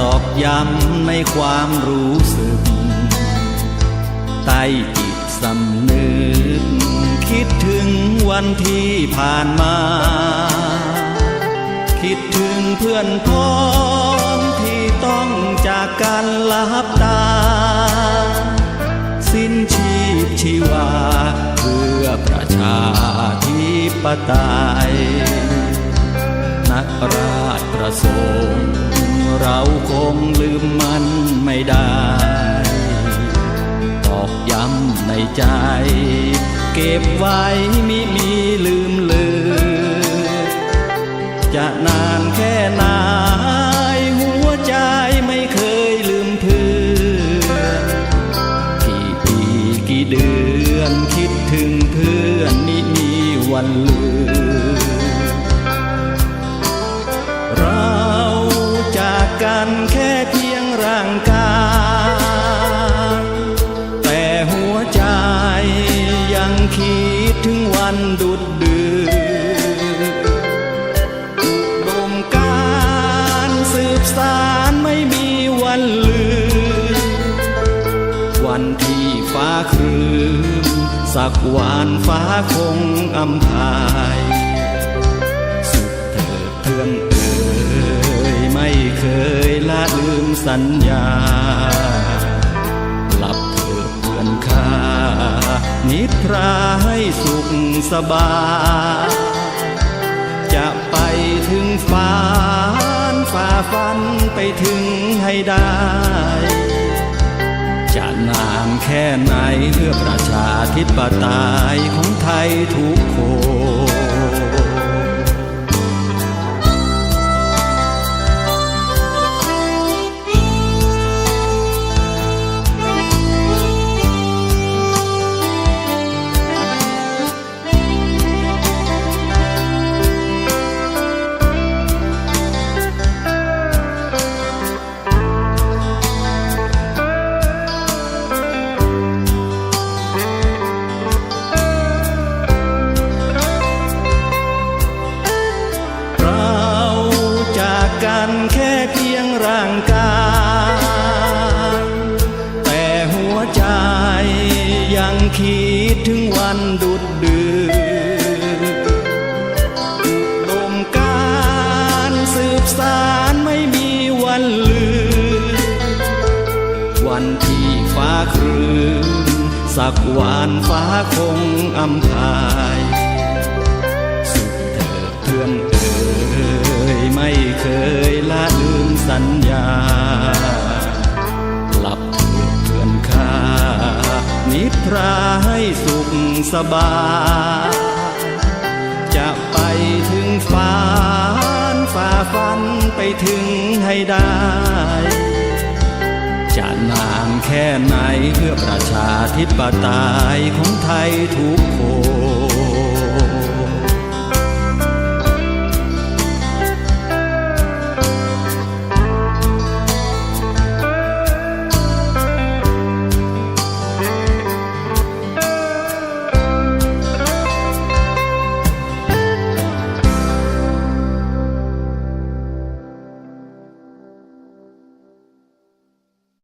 ตอกย้ำในความรู้สึก ใต้จิตสำนึก คิดถึงวันที่ผ่านมา คิดถึงเพื่อนพ้องที่ต้องจากกันลับตา สิ้นชีพชีวา เพื่อประชาธิปไตยนักราชประสงค์ เราคงลืมมันไม่ได้ตอกย้ำในใจ เก็บไว้มิมีลืมเลือ จะนานแค่ไหนหัวใจไม่เคยลืมเพื่อนกี่ปีกี่เดือนคิดถึงเพื่อนมิมีวันลืม สารไม่มีวันลืม วันที่ฟ้าครึ้มสักวันฟ้าคงอำพาย สุขเถิดเพื่อนเอ่ยไม่เคยละลืมสัญญา หลับเถิดเพื่อนข้านิทราให้สุขสบายจะไปถึงฟ้า ฝ่าฟันไปถึงให้ได้ จะนานแค่ไหนเพื่อประชาธิปไตยของไทยทุกคน ร่างกายแต่หัวใจยังคิดถึงวันดุดดือดมการสืบสารไม่มีวันลืมวันที่ฟ้าครึ้มสักวันฟ้าคงอำพายสุขเถิดเพื่อนเอ่ยไม่เคยล สัญญาหลับเถิดเพื่อนข้านิทราให้สุขสบาย จะไปถึงฟ้านฝ่าฟันไปถึงให้ได้ จะนานแค่ไหนเพื่อประชาธิปไตยของไทยทุกคน